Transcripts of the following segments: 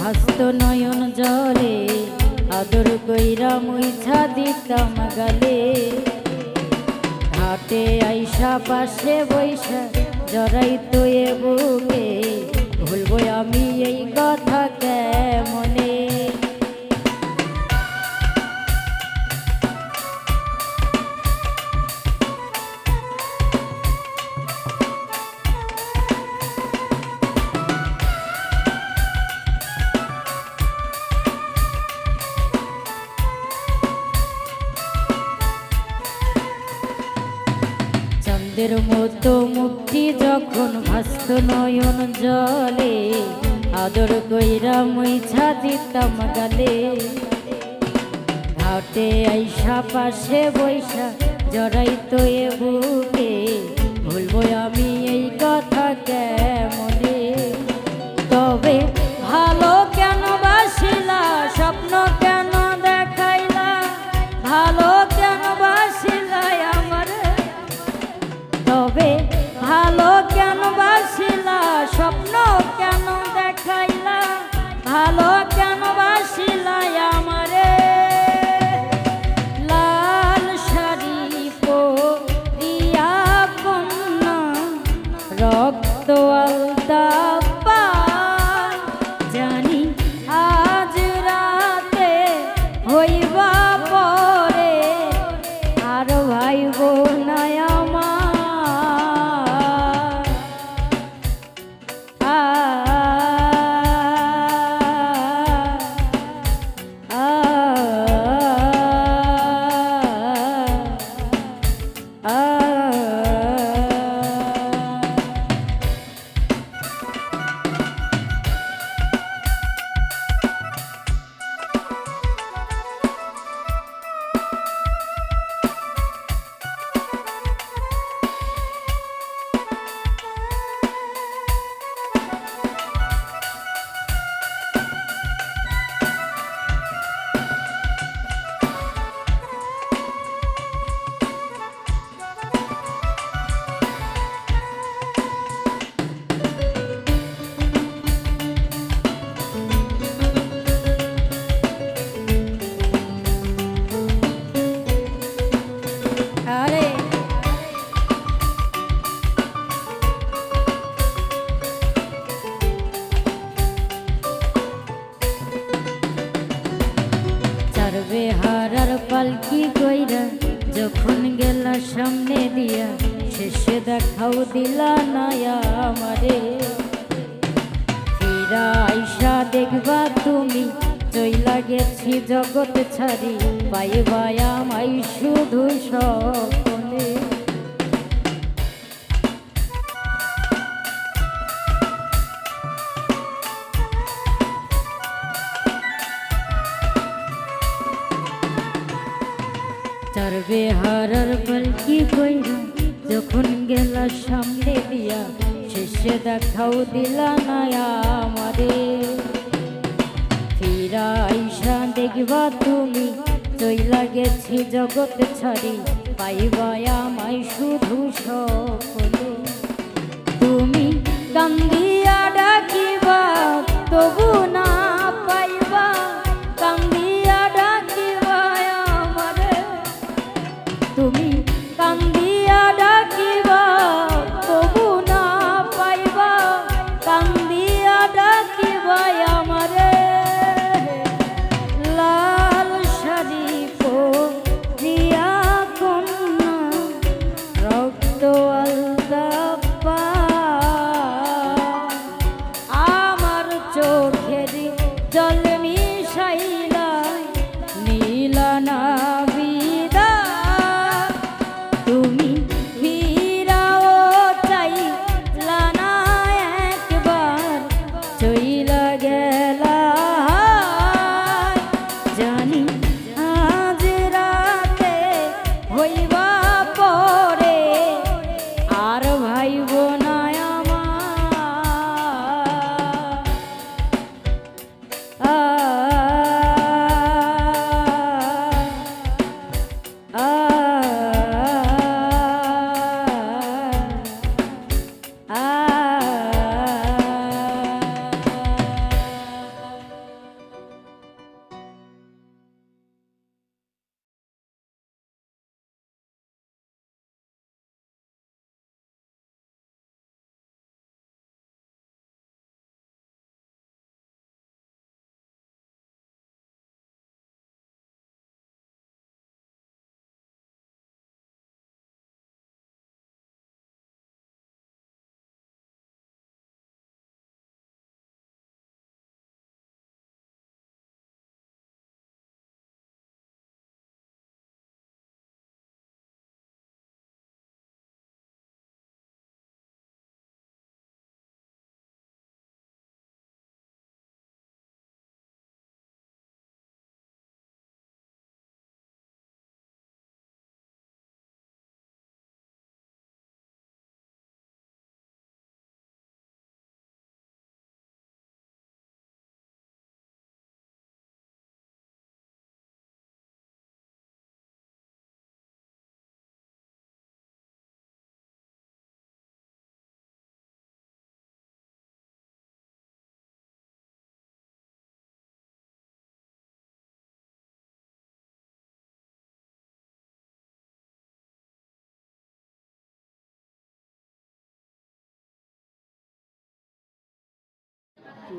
ভাস্ত নয়ন জলে, আদর কইরা মুইছা দিতাম গালে। হাতে আইসা পাশে বৈশা জরাই তো এ বুকে, ভুলবো আমি এই কথা কেমনে চন্দ্রের মতো মুক্তি যখন ভাস্ত নয়ন জলে, আদর কইরা মুইছা দিতাম গালে। ঘাটে আইসা পাশে বৈশা জড়াই তো এ বুকে, ভুলবো আমি এই কথা কেমনে? তবে পালকি কইরা যখন গেলা সামনে দিয়া, শেষে দেখাও দিলা নায়া আমারে। ফিরা আইসা দেখবা তুমি, চইলা গেছি জগৎ ছাড়ি, পাইবা আই শুধু স্বপ্নে চারবে হারার পালকি কইরা যখন গেলা সামনে দিয়া, শেষে দেখাও দিলা না আমারে। ফিরা আইসা দেখবা তুমি, চইলা গেছি জগৎ ছাড়ি, পাইবা আমায় শুধু সকলে। তুমি কান্দিয়া ডাকিবা, তবু না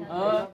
啊